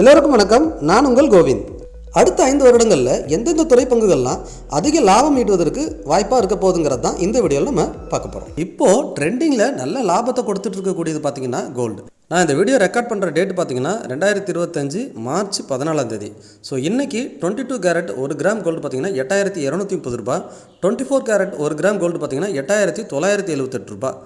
எல்லோருக்கும் வணக்கம். நான் உங்கள் கோவிந்த். அடுத்த ஐந்து வருடங்களில் எந்தெந்த துறை பங்குகள்லாம் அதிக லாபம் ஈட்டுவதற்கு வாய்ப்பாக இருக்க போகுதுங்கிறது தான் இந்த வீடியோவில் நம்ம பார்க்க போகிறோம் இப்போது ட்ரெண்டிங்கில் நல்ல லாபத்தை கொடுத்துட்டு இருக்கக்கூடியது பார்த்தீங்கன்னா கோல்டு நான் இந்த வீடியோ ரெக்கார்ட் பண்ணுற டேட் பார்த்தீங்கன்னா ரெண்டாயிரத்தி இருபத்தஞ்சு மார்ச் பதினாலாம் தேதி. ஸோ இன்றைக்கி டுவெண்ட்டி டூ கேரட் ஒரு கிராம் கோல்டு பார்த்தீங்கன்னா எட்டாயிரத்தி இரநூத்தி முப்பது ரூபா டுவெண்ட்டி ஃபோர் கேரட் ஒரு கிராம் கோல்டு பார்த்தீங்கன்னா எட்டாயிரத்தி தொள்ளாயிரத்தி எழுபத்தெட்டு ரூபாய்.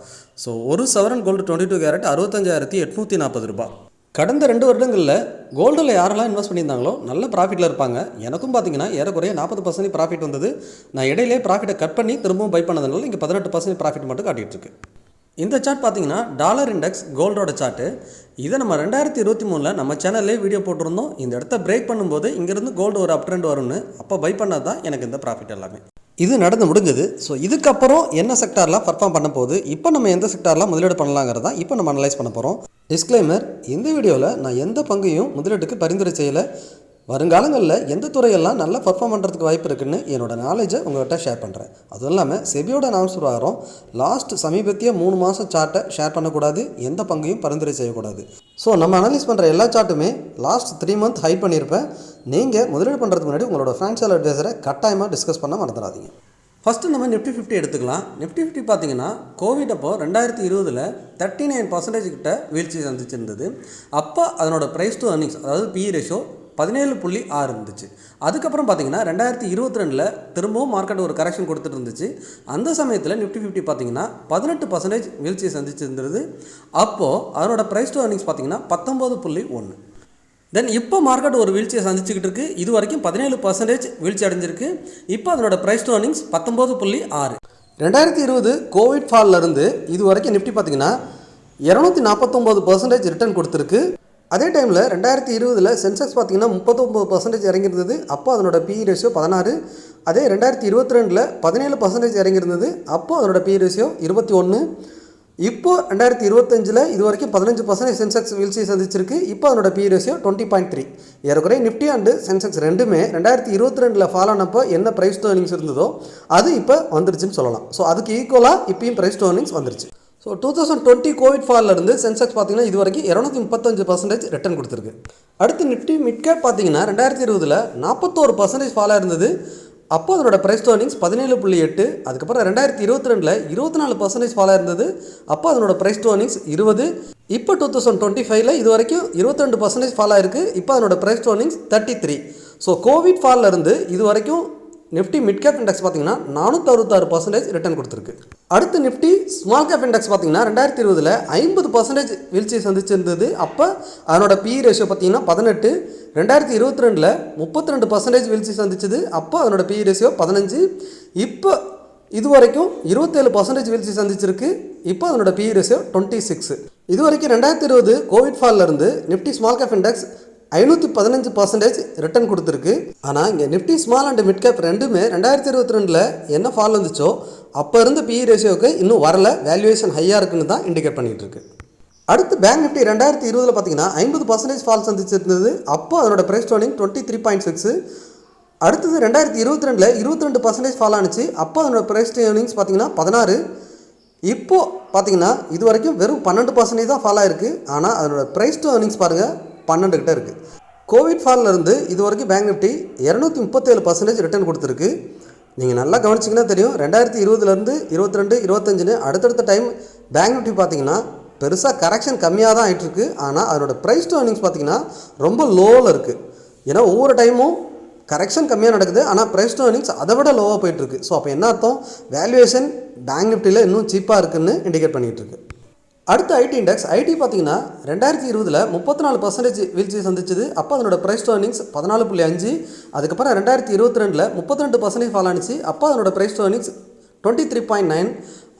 ஸோ ஒரு சவரன் கோல்டு டுவெண்ட்டி டூ கேரட் அறுபத்தஞ்சாயிரத்தி எட்நூற்றி நாற்பது ரூபா கடந்த ரெண்டு வருடங்களில் கோல்டில் யாரெல்லாம் இன்வெஸ்ட் பண்ணியிருந்தாங்களோ நல்ல ப்ராஃபிட்டில் இருப்பாங்க. எனக்கும் பார்த்தீங்கன்னா ஏறக்குறைய நாற்பது பர்சன்ட் ப்ராஃபிட் வந்தது. நான் இடையிலே ப்ராஃபிட்டை கட் பண்ணி திரும்பவும் பை பண்ணதுனால இங்கே பதினெட்டு பர்சன்ட் ப்ராஃபிட் மட்டும் காட்டிகிட்டு இந்த சார்ட் பார்த்தீங்கன்னா டாலர் இண்டெக்ஸ் கோல்டோட சார்ட்டு இதை நம்ம ரெண்டாயிரத்தி இருபத்தி மூணில் நம்ம சேனல்லே வீடியோ போட்டிருந்தோம். இந்த இடத்த பிரேக் பண்ணும்போது இங்கேருந்து கோல்டு ஒரு அப் ட்ரெண்ட் வரும்னு. அப்போ பை பண்ணால் தான் எனக்கு இந்த ப்ராஃபிட் எல்லாமே. இது நடந்து முடிஞ்சது. ஸோ இதுக்கப்புறம் என்ன செக்டார்லாம் பர்ஃபார்ம் பண்ண போகுது? இப்போ நம்ம எந்த செக்டார்லாம் முதலீடு பண்ணலாங்கிறதா இப்போ நம்ம அனலைஸ் பண்ண போகிறோம் டிஸ்க்ளைமர் இந்த வீடியோவில் நான் எந்த பங்கையும் முதலீட்டுக்கு பரிந்துரை செய்யலை. வருங்காலங்களில் எந்த துறையெல்லாம் நல்லா பர்ஃபார்ம் பண்ணுறதுக்கு வாய்ப்பு இருக்குன்னு என்னோட நாலேஜை உங்கள்கிட்ட ஷேர் பண்ணுறேன் அதுவும் இல்லாமல் செபியோட அனௌன்ஸ் பிரகாரம் லாஸ்ட் சமீபத்திய மூணு மாதம் சார்ட்டை ஷேர் பண்ணக்கூடாது எந்த பங்கையும் பரிந்துரை செய்யக்கூடாது. ஸோ நம்ம அனலைஸ் பண்ணுற எல்லா சார்ட்டுமே லாஸ்ட் த்ரீ மந்த் ஹைட் பண்ணியிருப்பேன் நீங்கள் முதலீடு பண்ணுறதுக்கு முன்னாடி உங்களோட ஃபினான்ஷியல் அட்வைசரை கட்டாயமாக டிஸ்கஸ் பண்ண மறந்துடாதீங்க. ஃபஸ்ட்டு நம்ம நிஃப்டி ஃபிஃப்டி எடுத்துக்கலாம். நிஃப்டி ஃபிஃப்டி பார்த்தீங்கன்னா கோவிட் அப்போ ரெண்டாயிரத்தி இருபதில் தேர்ட்டி நைன் பர்சன்டேஜ் கிட்ட வீழ்ச்சி சந்திச்சிருந்தது. அப்போ அதனோட ப்ரைஸ் டு அர்னிங்ஸ் அதாவது பி ரேஷோ பதினேழு புள்ளி ஆறு இருந்துச்சு. அதுக்கப்புறம் பார்த்தீங்கன்னா ரெண்டாயிரத்தி இருபத்தி ரெண்டில் திரும்பவும் மார்க்கெட் ஒரு கரெக்ஷன் கொடுத்துட்டு இருந்துச்சு. அந்த சமயத்தில் நிஃப்டி ஃபிஃப்டி பார்த்தீங்கன்னா பதினெட்டு பர்சன்டேஜ் வீழ்ச்சியை சந்திச்சிருந்தது. அப்போது அதனோட ப்ரைஸ் டு அர்னிங்ஸ் பார்த்தீங்கன்னா பத்தொம்போது புள்ளி ஒன்று தென் இப்போ மார்க்கெட் ஒரு வீழ்ச்சியை சந்திச்சுக்கிட்டு இருக்கு. இது வரைக்கும் பதினேழு பர்சன்டேஜ் வீழ்ச்சி அடைஞ்சிருக்கு. இப்போ அதனோட ப்ரைஸ் டு பத்தொம்போது புள்ளி ஆறு. ரெண்டாயிரத்தி இருபது கோவிட் ஃபால்லருந்து இது வரைக்கும் நிஃப்டி பார்த்தீங்கன்னா இரநூத்தி நாற்பத்தொம்போது பர்சன்டேஜ் ரிட்டர்ன் கொடுத்துருக்கு. அதே டைமில் ரெண்டாயிரத்தி இருபதில் சென்செக்ஸ் பார்த்தீங்கன்னா முப்பத்தொம்பது பர்சன்டேஜ் இறங்கியிருந்தது. அப்போ அதனோட பிஇ ரேஷியோ பதினாறு. அதே ரெண்டாயிரத்தி இருபத்தி ரெண்டில் பதினேழு பர்சன்டேஜ் இறங்கியிருந்தது. அப்போ அதனோட பிஇ ரேஷியோ இருபத்தி ஒன்று இப்போ ரெண்டாயிரத்தி இருபத்தஞ்சில் இது வரைக்கும் பதினஞ்சு பர்சன்டேஜ் சென்செக்ஸ் வீழ்ச்சி சந்திச்சிருக்கு. இப்போ அதனோட P ratio twenty point three ஏறக்குறைய நிஃப்டி அண்டு சென்செக்ஸ் ரெண்டுமே ரெண்டாயிரத்தி இருபத்தி ரெண்டில் ஃபாலோ ஆனப்போ என்ன ப்ரைஸ் டோர்னிங்ஸ் இருந்ததோ அது இப்போ வந்துருச்சுன்னு சொல்லலாம். ஸோ அதுக்கு ஈக்குவலாக இப்பயும் ப்ரைஸ் டோர்னிங்ஸ் வந்துருச்சு. So two thousand twenty Covid ஃபாலில் இருந்து சென்செக்ஸ் பார்த்தீங்கன்னா இது வரைக்கும் இரநூத்தி முப்பத்தஞ்சு பர்சன்டேஜ் ரிட்டர்ன் கொடுத்துருக்கு. அடுத்து நிஃப்டி மிட் கேப் பார்த்தீங்கன்னா ரெண்டாயிரத்தி இருபதில் நாற்பத்தோரு பர்சன்டேஜ் ஃபாலாக இருந்தது. அப்போ அதனோட ப்ரைஸ் டேர்னிங்ஸ் பதினேழு புள்ளி எட்டு அதுக்கப்புறம் ரெண்டாயிரத்தி இருபத்தி ரெண்டில் இருபத்தி நாலு பர்சன்டேஜ் ஃபாலாக இருந்தது. அப்போ அதனோட ப்ரைஸ் டேர்னிங்ஸ் இருபது. இப்போ டூ தௌசண்ட் டுவெண்ட்டி ஃபைவ்ல இது வரைக்கும் இருபத்தி ரெண்டு பர்சன்டேஜ் ஃபாலாக இருக்குது இப்போ அதனோட price to earnings thirty three so Covid ஃபாலில் இருந்து இது வரைக்கும் நிஃப்டி மிட் கேப் இண்டெக்ஸ் பார்த்தீங்கன்னா நானூற்றி அறுபத்தாறு பர்சன்டேஜ் ரிட்டர்ன் கொடுத்துருக்கு. அடுத்து நிஃப்டி ஸ்மால் கேப் இண்டெக்ஸ் பார்த்தீங்கன்னா ரெண்டாயிரத்தி இருபதில் ஐம்பது பர்சன்டேஜ் வீழ்ச்சி சந்திச்சிருந்தது. அப்போ அதனோட பி ரேஷியோ பார்த்தீங்கன்னா பதினெட்டு ரெண்டாயிரத்தி இருபத்தி ரெண்டில் முப்பத்தி ரெண்டு பர்சன்டேஜ் வீழ்ச்சி சந்திச்சது. அப்போ அதனோட பி ரேஷியோ பதினஞ்சு. இப்போ இது வரைக்கும் இருபத்தேழு பர்சன்டேஜ் வீழ்ச்சி சந்திச்சிருக்கு. இப்போ அதனோட பி ரேஷியோ டுவெண்ட்டி சிக்ஸ் இது வரைக்கும் ரெண்டாயிரத்தி இருபது கோவிட் ஃபாலில் இருந்து நிஃப்டி ஸ்மால் கேப் இண்டெக்ஸ் ஐநூற்றி பதினஞ்சு பர்சன்டேஜ் ரிட்டர்ன் கொடுத்துருக்கு. ஆனால் இங்கே Nifty small and mid cap ரெண்டுமே ரெண்டாயிரத்தி இருபத்தி ரெண்டில் என்ன ஃபால் வந்துச்சோ அப்போ இருந்த பிஇ ரேஷியோவுக்கு இன்னும் வரல. வேல்யூவேஷன் ஹையாக இருக்குன்னு தான் இண்டிகேட் பண்ணிகிட்டு இருக்கு அடுத்து பேங்க் நிஃப்டி ரெண்டாயிரத்தி இருபதில் பார்த்தீங்கன்னா ஐம்பது பர்சன்டேஜ் ஃபால் சந்திச்சிருந்தது. அப்போ அதோட price to earning twenty three point six அடுத்தது ரெண்டாயிரத்தி இருபத்தி ரெண்டில் இருபத்தி ரெண்டு பர்சன்டேஜ் ஃபால் ஆனிச்சு. அப்போ அதனோட ப்ரைஸ் டோனிங்ஸ் பார்த்தீங்கன்னா பதினாறு. இப்போது பார்த்தீங்கன்னா இது வரைக்கும் வெறும் பன்னெண்டு பர்சன்டேஜ் தான் ஃபால் ஆயிருக்கு. ஆனால் அதனோட ப்ரைஸ் டு ஏர்னிங்ஸ் பாருங்கள் பன்னெண்டு கிட்ட இருக்குது கோவிட் ஃபால்லேருந்து இது வரைக்கும் பேங்க் நிஃப்டி இரநூத்தி முப்பத்தேழு பர்சன்டேஜ் ரிட்டர்ன் கொடுத்துருக்கு. நீங்கள் நல்லா கவனிச்சிங்கன்னா தெரியும். ரெண்டாயிரத்தி இருபதுலேருந்து இருபத்தி ரெண்டு இருபத்தஞ்சுன்னு அடுத்தடுத்த டைம் பேங்க் நிஃப்டி பார்த்தீங்கன்னா பெருசாக கரெக்ஷன் கம்மியாக தான் ஆகிட்டுருக்கு ஆனால் அதனோட ப்ரைஸ் டு ஏர்னிங்ஸ் பார்த்தீங்கன்னா ரொம்ப லோவில் இருக்குது ஏன்னா ஒவ்வொரு டைமும் கரெக்ஷன் கம்மியாக நடக்குது. ஆனால் ப்ரைஸ் டு ஏர்னிங்ஸ் அதை விட லோவாக போயிட்டுருக்கு. ஸோ அப்போ என்ன அர்த்தம்? வேல்யூவேஷன் பேங்க் நிஃப்டியில் இன்னும் சீப்பாக இருக்குதுன்னு இண்டிகேட் பண்ணிகிட்டு இருக்கு அடுத்த ஐடி இண்டெக்ஸ் ஐடி பார்த்தீங்கன்னா ரெண்டாயிரத்தி இருபதில் முப்பத்தி நாலு பர்சன்டேஜ் வீழ்ச்சி சந்திச்சது. அப்போ அதனோட ப்ரைஸ் டேர்னிங்ஸ் பதினாலு புள்ளி அஞ்சு. அதுக்கப்புறம் ரெண்டாயிரத்தி இருபத்தி ரெண்டில் முப்பத்தி ரெண்டு பர்சன்டேஜ் ஃபால் ஆனிச்சு. அப்போ அதனோட price to earnings twenty three point nine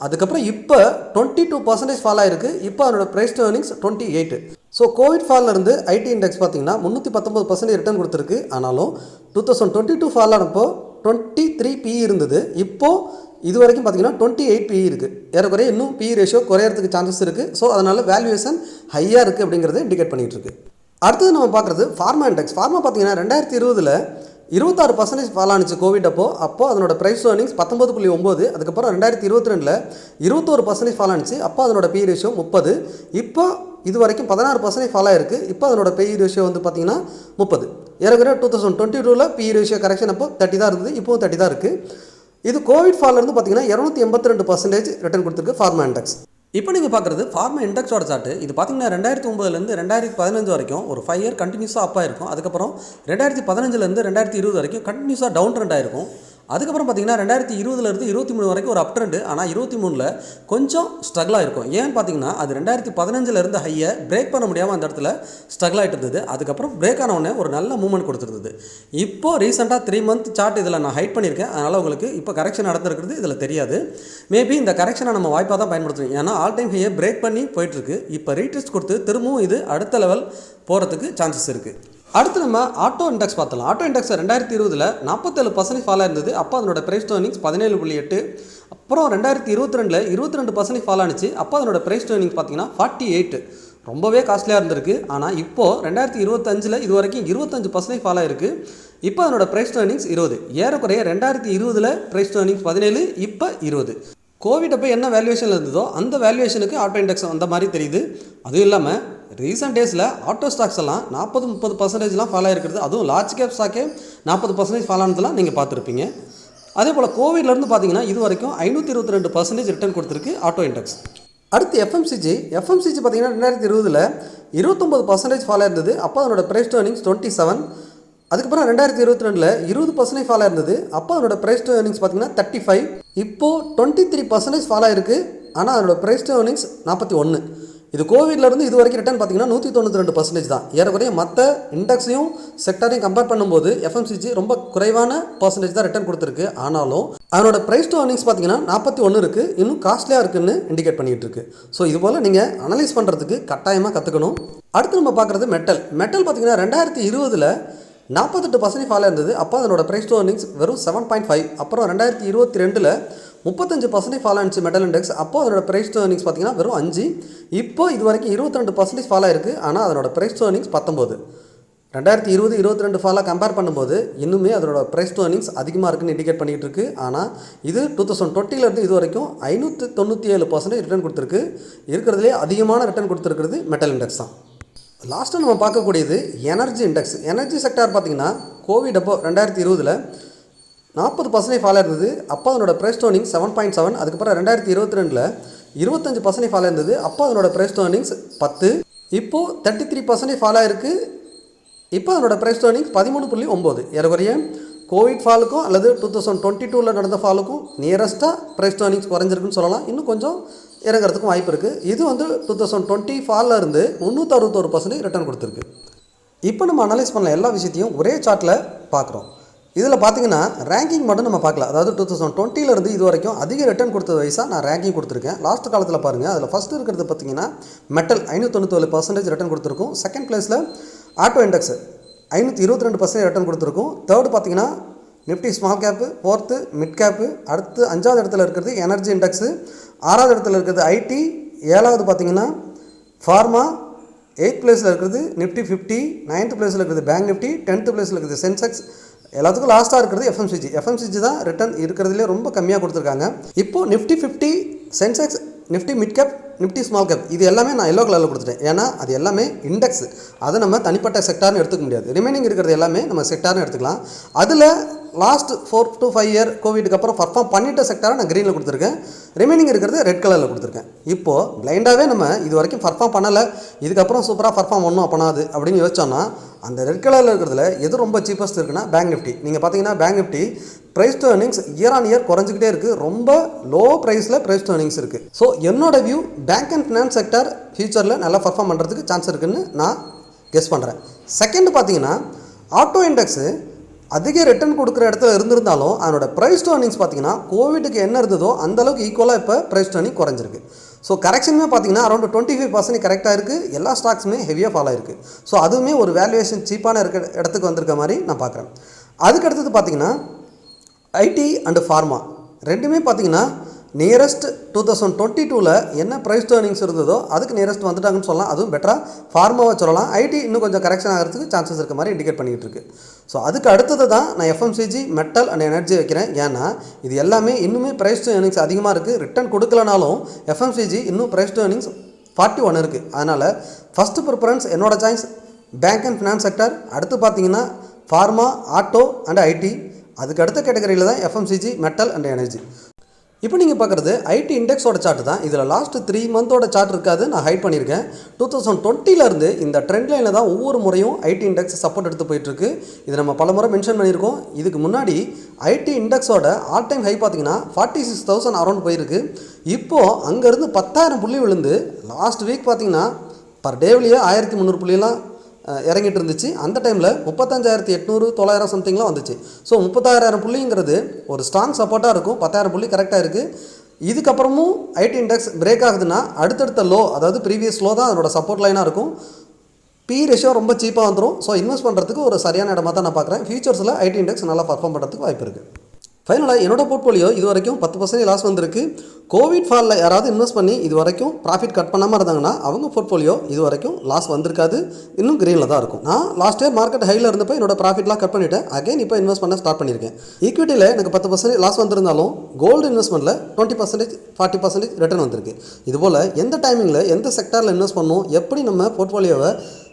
அதுக்கப்புறம் இப்போ டுவெண்ட்டி டூ பர்சன்டேஜ் ஃபால் ஆயிருக்கு. இப்போ அதனோட price to earnings twenty eight so Covid ஃபாலில் இருந்து ஐடி இண்டெக்ஸ் பார்த்தீங்கன்னா முந்நூற்றி பத்தொம்பது பர்சன்டேஜ் ரிட்டர்ன் கொடுத்துருக்கு. ஆனாலும் two thousand twenty two fall ஆனப்போ twenty three P இருந்தது. இப்போது இது வரைக்கும் பார்த்தீங்கன்னா டுவெண்ட்டி எயிட் பிஇ இருக்குது ஏறக்குறைய இன்னும் பி ரேஷியோ குறையிறதுக்கு சான்சஸ் இருக்குது ஸோ அதனால் வேல்யூவேஷன் ஹையாக இருக்குது அப்படிங்கிறத இண்டிகேட் பண்ணிகிட்டு இருக்குது அடுத்தது நம்ம பார்க்குறது ஃபார்மா இண்டெக்ஸ் ஃபார்மா பார்த்தீங்கன்னா ரெண்டாயிரத்தி இருபதில் இருபத்தாறு பர்சன்டேஜ் ஃபால் ஆனிச்சு கோவிட் அப்போ. அப்போ அதனோட ப்ரைஸ் ஏர்னிங்ஸ் பத்தொம்பது புள்ளி ஒம்பது அதுக்கப்புறம் ரெண்டாயிரத்தி இருபத்தி ரெண்டில் இருபத்தோரு பர்சன்டேஜ் ஃபால் ஆனிச்சு அப்போ அதனோட பி ரேஷியோ முப்பது. இப்போ இது வரைக்கும் பதினாறு பர்சன்டேஜ் ஃபால் ஆயிருக்கு. இப்போ அதனோட பி ரேஷியோ வந்து பார்த்தீங்கன்னா முப்பது. ஏற்கனவே டூ தௌசண்ட் டுவெண்ட்டி டூவில் பி ரேஷியோ கரெக்ஷன் அப்போ தேர்ட்டி தான் இருந்தது. இப்போவும் தேர்ட்டி தான் இருக்குது இது கோவிட் ஃபால்ல இருந்து பார்த்தீங்கன்னா இரநூத்தி எண்பத்தி ரெண்டு பர்சன்டேஜ் ரிட்டர்ன் கொடுத்துருக்கு ஃபார்மா இண்டெக்ஸ் இப்போ நீங்கள் பார்க்குறது ஃபார்மா இண்டெக்ஸோட சார்ட்டு இது பார்த்தீங்கன்னா ரெண்டாயிரத்தி ஒம்பதுலேருந்து ரெண்டாயிரத்தி பதினஞ்சு வரைக்கும் ஒரு ஃபைவ் இயர் கண்டினியூஸாக அப்பாக இருக்கும் அதுக்கப்புறம் ரெண்டாயிரத்தி பதினஞ்சுலேருந்து ரெண்டாயிரத்தி இருபது வரைக்கும் கண்டினியூஸாக டவுன் ட்ரெண்ட் ஆயிருக்கும். அதுக்கப்புறம் பார்த்தீங்கன்னா ரெண்டாயிரத்தி இருபதுலேருந்து இருபத்தி மூணு வரைக்கும் ஒரு அப் ட்ரெண்டு ஆனால் இருபத்தி மூணில் கொஞ்சம் ஸ்ட்ரகிளாக இருக்கும் ஏன்னு பார்த்தீங்கன்னா அது ரெண்டாயிரத்தி பதினஞ்சிலிருந்து ஹையை பிரேக் பண்ண முடியாமல் அந்த இடத்துல ஸ்ட்ரகிள் ஆகிட்டு இருந்தது. அதுக்கப்புறம் பிரேக் ஆனவுடனே ஒரு நல்ல மூவ்மெண்ட் கொடுத்துருந்தது. இப்போ ரீசெண்டாக த்ரீ மந்த் சார்ட் இதில் நான் ஹைட் பண்ணியிருக்கேன். அதனால் உங்களுக்கு இப்போ கரெக்ஷன் நடந்திருக்கிறது இதில் தெரியாது. மேபி இந்த கரெக்ஷனை நம்ம வாய்ப்பாக தான் பயன்படுத்தணும் ஏன்னா ஆல் டைம் ஹையை பிரேக் பண்ணி போயிட்டுருக்கு இப்போ ரீடெஸ்ட் கொடுத்து திரும்பவும் இது அடுத்த லெவல் போகிறதுக்கு சான்சஸ் இருக்குது அடுத்து நம்ம ஆட்டோ இண்டெக்ஸ் பார்த்தலாம் ஆட்டோ இண்டெக்ஸ் ரெண்டாயிரத்தி இருபதில் நாற்பத்தேழு பர்சன்டேஜ் ஃபாலாக இருந்தது அப்போ அதனோட ப்ரைஸ் டேர்னிங்ஸ் பதினேழு புள்ளி எட்டு. அப்புறம் ரெண்டாயிரத்தி இருபத்தி ரெண்டில் இருபத்தி ரெண்டு பர்சன்டேஜ் ஃபால் ஆனிச்சு. அப்போ அதனோட ப்ரைஸ் டேர்னிங்ஸ் பார்த்தீங்கன்னா ஃபார்ட்டி எயிட் ரொம்பவே காஸ்ட்லியாக இருந்திருக்கு. ஆனால் இப்போது ரெண்டாயிரத்தி இருபத்தஞ்சில் இது வரைக்கும் இருபத்தஞ்சு பர்சன்டேஜ் ஃபாலாக ஆயிருக்கு. இப்போ அதனோட ப்ரைஸ் டேர்னிங்ஸ் இருபது. ஏறக்குறைய ரெண்டாயிரத்தி இருபதில் ப்ரைஸ் டேர்னிங்ஸ் பதினேழு இப்போ இருபது. கோவிட் அப்போ என்ன வேல்யூவேஷன் இருந்ததோ அந்த வேல்யூவேஷனுக்கு ஆட்டோ இண்டெக்ஸ் வந்த மாதிரி தெரியுது. அதுவும் இல்லாமல் ரீசெண்ட் டேஸில் ஆட்டோ ஸ்டாக்ஸ் எல்லாம் நாற்பது முப்பது பர்சன்டேஜ்லாம் ஃபாலோ ஆகிருக்கிறது அதுவும் லார்ஜ் கேப் ஸ்டாக்கே நாற்பது பர்சன்டேஜ் ஃபாலோ ஆனதெல்லாம் நீங்கள் பார்த்துருப்பீங்க. அதே போல் கோவிட்லேருந்து பார்த்தீங்கன்னா இது வரைக்கும் ஐநூற்றி இருபத்தி ரெண்டு பர்சன்டேஜ் ரிட்டர்ன் கொடுத்துருக்கு ஆட்டோ இண்டெக்ஸ் அடுத்து எஃப்எம்சிஜி எஃப்எம்சிஜி பார்த்தீங்கன்னா ரெண்டாயிரத்தி இருபதில் இருபத்தொம்பது பர்சன்டேஜ் ஃபாலோ இருந்தது அப்போ அதனோட ப்ரைஸ் ஏர்னிங்ஸ் டுவெண்ட்டி செவன் அதுக்கப்புறம் ரெண்டாயிரத்தி இருபத்தி ரெண்டில் இருபது பர்சன்டேஜ் ஃபால் இருந்தது அப்போ அதனோட ப்ரைஸ் டு ஏர்னிங்ஸ் பார்த்தீங்கன்னா தேர்ட்டி ஃபைவ் இப்போது டுவெண்ட்டி த்ரீ பர்சன்டேஜ் ஃபால் இருக்குது ஆனால் அதனோட ப்ரைஸ் டு ஏர்னிங்ஸ் நாற்பத்தி ஒன்று இது கோவிட்லேருந்து இது வரைக்கும் ரிட்டர்ன் பார்த்தீங்கன்னா நூற்றி தொண்ணூற்றி ரெண்டு பர்சன்டேஜ் தான். ஏறக்குறைய மற்ற இண்டெக்ஸையும் செக்டரையும் கம்பேர் பண்ணும்போது எஃப்எம்சிஜி ரொம்ப குறைவான பர்சன்டேஜ் தான் ரிட்டர்ன் கொடுத்துருக்கு. ஆனாலும் அதனோட ப்ரைஸ் டு அர்னிங்ஸ் பார்த்தீங்கன்னா நாற்பத்தி ஒன்று இருக்குது இன்னும் காஸ்ட்லியாக இருக்குன்னு இண்டிகேட் பண்ணிகிட்டு இருக்கு. ஸோ இது போல் நீங்கள் அனலைஸ் பண்ணுறதுக்கு கட்டாயமாக கற்றுக்கணும் அடுத்து நம்ம பார்க்குறது மெட்டல் மெட்டல் பார்த்தீங்கன்னா ரெண்டாயிரத்தி இருபதில் நாற்பத்தெட்டு பர்சன்டேஜ் ஃபாலாக இருந்தது. அப்போ அதனோட ப்ரைஸ் டு அர்னிங்ஸ் வெறும் செவன் பாயிண்ட் ஃபைவ் அப்புறம் ரெண்டாயிரத்தி இருபத்தி ரெண்டில் முப்பத்தஞ்சு பர்சன்டேஜ் ஃபாலோ ஆனிச்சு மெட்டல் இண்டெக்ஸ் அப்போ அதோட ப்ரைஸ் டு பார்த்தீங்கன்னா வெறும் அஞ்சு. இப்போ இது வரைக்கும் இருபத்திரெண்டு பர்சன்டேஜ் ஃபாலோ ஆயிருக்கு. ஆனால் அதனோட ப்ரைஸ் டு பத்தொம்போது ரெண்டாயிரத்தி இருபது இருபத்தி ரெண்டு ஃபாலாக கம்பேர் பண்ணும்போது இன்னுமே அதோட ப்ரைஸ் டு அதிகமாக இருக்குன்னு இண்டிகேட் பண்ணிகிட்டு இருக்கு. ஆனால் இது டூ தௌசண்ட் டுவெண்ட்டிலேருந்து இது வரைக்கும் ஐநூற்றி தொண்ணூற்றி ஏழு பர்சன்டேஜ் ரிட்டர்ன் கொடுத்துருக்கு. இருக்கிறதுலே அதிகமான ரிட்டர்ன் கொடுத்துருக்கிறது மெட்டல் இண்டெக்ஸ் தான். லாஸ்ட்டாக நம்ம பார்க்கக்கூடியது எனர்ஜி இண்டெக்ஸ் எனர்ஜி செக்டார் பார்த்தீங்கன்னா கோவிட் அப்போ ரெண்டாயிரத்தி இருபதில் நாற்பது பர்சன்டேஜ் ஃபாலாக இருந்தது. அப்போ அதனோட ப்ரைஸ் டோனிங் செவன் பாயிண்ட் செவன் அதுக்கப்புறம் ரெண்டாயிரத்தி இருபத்தி ரெண்டில் இருபத்தஞ்சு பர்சன்டேஜ் ஃபாலாக இருந்தது. அப்போ அதனோட ப்ரைஸ் டோனிங்ஸ் பத்து. இப்போது தேர்ட்டி த்ரீ பர்சன்டேஜ் ஃபாலாக இருக்குது இப்போ அதனோட ப்ரைஸ் டோனிங் பதிமூணு புள்ளி ஒம்பது ஏறக்குறைய கோவிட் ஃபாலுக்கும் அல்லது டூ தௌசண்ட் டுவெண்ட்டி டூவில் நடந்த ஃபாலுக்கும் நியரஸ்ட்டாக ப்ரைஸ் டேர்னிங்ஸ் குறைஞ்சிருக்குன்னு சொல்லலாம். இன்னும் கொஞ்சம் இறங்குறதுக்கும் வாய்ப்பு இருக்குது இது வந்து டூ தௌசண்ட் டுவெண்ட்டி ஃபாலில் இருந்து முந்நூற்றி அறுபத்தோரு பர்சன்டேஜ் ரிட்டர்ன் கொடுத்துருக்கு. இப்போ நம்ம அனலைஸ் பண்ண எல்லா விஷயத்தையும் ஒரே சார்ட்டில் பார்க்குறோம். இதில் பார்த்தீங்கன்னா ரேங்கிங் மட்டும் நம்ம பார்க்கல அதாவது டூ தௌசண்ட் டுவெண்ட்டிலேருந்து இது வரைக்கும் அதிக ரிட்டர்ன் கொடுத்த வயசாக நான் ரேங்கிங் கொடுத்துருக்கேன். லாஸ்ட் காலத்தில் பாருங்கள் அதில் ஃபஸ்ட்டு இருக்கிறது பார்த்தீங்கன்னா மெட்டல் ஐநூற்றொண்ணூத்தேழு பர்சன்டேஜ் ரிட்டர்ன் கொடுத்துருக்கும். செகண்ட் பிளேஸில் ஆட்டோ இண்டெக்ஸ் ஐநூற்றி இருபத்தி ரெண்டு பர்சன்டேஜ் ரிட்டர்ன் கொடுத்துருக்கும். தேர்டு பார்த்தீங்கன்னா Nifty small cap fourth mid cap அடுத்து அஞ்சாவது இடத்துல இருக்கிறது எனர்ஜி இண்டெக்ஸு ஆறாவது இடத்துல இருக்கிறது ஐடி ஏழாவது பார்த்தீங்கன்னா ஃபார்மா எயித் பிளேஸில் இருக்கிறது நிஃப்டி ஃபிஃப்டி நைன்த் பிளேஸில் இருக்கிறது பேங்க் நிஃப்டி டென்த்து பிளேஸில் இருக்கிறது சென்செக்ஸ் எல்லாத்துக்கும் லாஸ்ட்டாக இருக்கிறது எஃப்எம்சிஜி எஃப்எம்சிஜி தான் ரிட்டர்ன் இருக்கிறதுலே ரொம்ப கம்மியாக கொடுத்துருக்காங்க. இப்போது Nifty fifty Sensex Nifty mid cap Nifty small cap இது எல்லாமே நான் எல்லோ கலரில் கொடுத்துட்டேன். ஏன்னா அது எல்லாமே இண்டெக்ஸ் அதை நம்ம தனிப்பட்ட செக்டார்னு எடுத்துக்க முடியாது. ரிமைனிங் இருக்கிறது எல்லாமே நம்ம செக்டார்னு எடுத்துக்கலாம். அதில் last four to five year கோவிடுக்கு அப்புறம் பர்ஃபார்ம் பண்ணிட்ட செக்டாரை நான் க்ரீனில் கொடுத்துருக்கேன். ரிமைனிங் இருக்கிறது ரெட் கலரில் கொடுத்துருக்கேன். இப்போது பிளைண்டாகவே நம்ம இது வரைக்கும் பர்ஃபார்ம் பண்ணலை. இதுக்கப்புறம் சூப்பராக பர்ஃபார்ம் ஒன்றும் பண்ணாது அப்படின்னு யோசிச்சோன்னா அந்த ரெட் கலரில் இருக்கிறதுல எது ரொம்ப சீப்பஸ்ட் இருக்குன்னா பேங்க் நிஃப்டி நீங்கள் பார்த்தீங்கன்னா bank Nifty price to earnings year on year குறைஞ்சிக்கிட்டே இருக்குது ரொம்ப லோ ப்ரைஸில் ப்ரைஸ் டு ஏர்னிங்ஸ் இருக்குது ஸோ என்னோட view bank and finance sector ஃபியூச்சரில் நல்லா பர்ஃபார்ம் பண்ணுறதுக்கு சான்ஸ் இருக்குன்னு நான் கெஸ் பண்ணுறேன் செகண்ட் பார்த்தீங்கன்னா ஆட்டோ இண்டெக்ஸு அதிக ரிட்டர்ன் கொடுக்குற இடத்துல இருந்திருந்தாலும் அதனோட ப்ரைஸ் டு earnings பார்த்தீங்கன்னா கோவிடுக்கு என்ன இருந்ததோ அந்தளவுக்கு ஈக்குவலாக இப்போ ப்ரைஸ் டு earning குறைஞ்சிருக்கு. ஸோ கரெக்ஷனுமே பார்த்தீங்கன்னா அரௌண்ட் டுவெண்ட்டி ஃபைவ் பர்சன்ட் கரெக்டாக இருக்குது எல்லா ஸ்டாக்ஸுமே ஹெவியாக ஃபாலோ ஆயிருக்கு. ஸோ அதுவுமே ஒரு வேல்யூவேஷன் சீப்பான இருக்க இடத்துக்கு வந்திருக்க மாதிரி நான் பார்க்குறேன் அதுக்கு அடுத்தது பார்த்தீங்கன்னா ஐடி அண்டு ஃபார்மா ரெண்டுமே பார்த்தீங்கன்னா நியரஸ்ட் டூ தௌசண்ட் டுவெண்ட்டி டூவில் என்ன ப்ரைஸ் ஏர்னிங்ஸ் இருந்ததோ அதுக்கு நியரஸ்ட் வந்துட்டாங்கன்னு சொல்லலாம். அதுவும் பெட்டராக ஃபார்மாவாக சொல்லலாம். ஐடி இன்னும் கொஞ்சம் கரெக்ஷன் ஆகிறதுக்கு சான்சஸ் இருக்க மாதிரி இண்டிகேட் பண்ணிகிட்டு இருக்கு. ஸோ அதுக்கு அடுத்தது தான் நான் எஃப்எம்சிஜி மெட்டல் அண்ட் எனர்ஜி வைக்கிறேன். ஏன்னா இது எல்லாமே இன்னுமே ப்ரைஸ் ஏர்னிங்ஸ் அதிகமாக இருக்குது ரிட்டர்ன் கொடுக்கலனாலும் எஃப்எம்சிஜி இன்னும் ப்ரைஸ் ஏர்னிங்ஸ் ஃபார்ட்டி ஒன் இருக்குது அதனால் ஃபஸ்ட்டு ப்ரிஃபரன்ஸ் என்னோடய choice bank and finance sector அடுத்து பார்த்தீங்கன்னா ஃபார்மா ஆட்டோ அண்ட் ஐடி அதுக்கு அடுத்த கேட்டகரியில் தான் எஃப்எம்சிஜி மெட்டல் அண்ட் எனர்ஜி இப்போ நீங்கள் பார்க்குறது ஐடி இண்டெக்ஸோட சார்ட் தான். இதில் லாஸ்ட் த்ரீ மந்தோட சார்ட் இருக்காது. நான் ஹைட் பண்ணியிருக்கேன். டூ தௌசண்ட் டுவெண்ட்டிலேருந்து இந்த ட்ரெண்ட் லைனில் தான் ஒவ்வொரு முறையும் ஐடி இண்டெக்ஸ் சப்போர்ட் எடுத்து போயிட்டுருக்கு. இது நம்ம பல முறை மென்ஷன் பண்ணியிருக்கோம். இதுக்கு முன்னாடி ஐடி இண்டெக்ஸோட ஆல் டைம் ஹை பார்த்தீங்கன்னா ஃபார்ட்டி சிக்ஸ் தௌசண்ட் அரௌண்ட் போயிருக்கு. இப்போது அங்கேருந்து பத்தாயிரம் புள்ளி விழுந்து லாஸ்ட் வீக் பார்த்தீங்கன்னா பர் டேவிலேயே ஆயிரத்தி முந்நூறு புள்ளியெல்லாம் இறங்கிட்டு இருந்துச்சு. அந்த டைமில் முப்பத்தஞ்சாயிரத்தி எட்நூறு தொள்ளாயிரம் சம்திங்லாம் வந்துச்சு. ஸோ முப்பத்தாயிரம் புள்ளிங்கிறது ஒரு ஸ்ட்ராங் சப்போர்ட்டாக இருக்கும். பத்தாயிரம் புள்ளி கரெக்டாக இருக்குது இதுக்கப்புறமும் ஐடி இண்டெக்ஸ் பிரேக் ஆகுதுன்னா அடுத்தடுத்த லோ அதாவது ப்ரீவியஸ் லோ தான் அதோட சப்போர்ட் லைனாக இருக்கும். பி ரேஷியோ ரொம்ப சீப்பாக வந்துடும் ஸோ இன்வெஸ்ட் பண்ணுறதுக்கு ஒரு சரியான இடமா தான் நான் பார்க்குறேன். ஃபியூச்சர்ஸில் ஐடி இண்டெக்ஸ் நல்லா பர்ஃபார்ம் பண்ணுறதுக்கு வாய்ப்பு இருக்குது ஃபைனலாக என்னோட போர்ட்ஃபோலியோ இது வரைக்கும் பத்து பர்சன்டேஜ் லாஸ் வந்திருக்கு. கோவிட் ஃபாலில் யாராவது இன்வெஸ்ட் பண்ணி இது வரைக்கும் ப்ராஃபிட் கட் பண்ணாமல் இருந்தாங்கன்னா அவங்க போர்ட்ஃபோலியோ இது வரைக்கும் லாஸ் வந்திருக்காது. இன்னும் க்ரீனில் தான் இருக்கும். நான் லாஸ்ட் இயர் மார்க்கெட் ஹையில் இருந்தப்போ என்னோட ப்ராஃபிட்லாம் கட் பண்ணிவிட்டேன் அகைன் இப்போ இன்வெஸ்ட் பண்ண ஸ்டார்ட் பண்ணியிருக்கேன். ஈக்விட்டியில் எனக்கு பத்து பர்சன்டேஜ் லாஸ் வந்திருந்தாலும் gold இன்வெஸ்ட்மெண்ட்டில் twenty percentage forty percentage return வந்திருக்கு. இதுபோல் எந்த டைமிங்கில் எந்த செக்டாரில் இன்வெஸ்ட் பண்ணணும் எப்படி நம்ம போர்ட்ஃபோலியோவை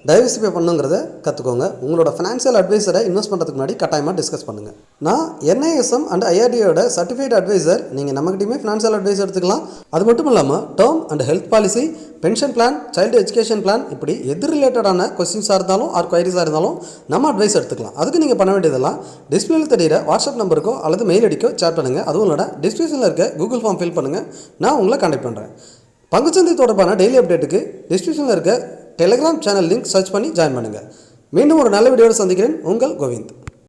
டைவர்சிஃபை பண்ணுங்கிறத கற்றுக்கோங்க உங்களோட ஃபினான்ஷியல் அட்வைசரை இன்வெஸ்ட் பண்ணுறதுக்கு முன்னாடி கட்டாயமாக டிஸ்கஸ் பண்ணுங்கள் நான் என்ஐஎஸ்எம் அண்ட் ஐஆர்டியோட சர்டிஃபைட் அட்வைசர் நீங்கள் நம்மகிட்டயுமே ஃபினான்ஷியல் அட்வைஸ் எடுத்துக்கலாம். அது மட்டும் இல்லாமல் term and health policy pension plan child education plan இப்படி எது ரிலேட்டடான கொஸ்டின்ஸாக இருந்தாலும் ஆர் கொயரிஸாக இருந்தாலும் நம்ம அட்வைஸ் எடுத்துக்கலாம். அதுக்கு நீங்கள் பண்ண வேண்டியதெல்லாம் டிஸ்பிளேல தெரியிற வாட்ஸ்அப் நம்பருக்கோ அல்லது மெயில் அடிக்கோ சேட் பண்ணுங்கள் அதுவும் இல்லைனா டிஸ்கிரிப்ஷனில் இருக்க கூகுள் ஃபார்ம் ஃபில் பண்ணுங்கள் நான் உங்களை கான்டாக்ட் பண்ணுறேன் பங்குச்சந்தை தொடர்பான டெய்லி அப்டேட்டுக்கு டிஸ்கிரிப்ஷனில் இருக்க டெலிகிராம் சேனல் லிங்க் சர்ச் பண்ணி ஜாயின் பண்ணுங்கள் மீண்டும் ஒரு நல்ல வீடியோவில் சந்திக்கிறேன். உங்கள் கோவிந்த்.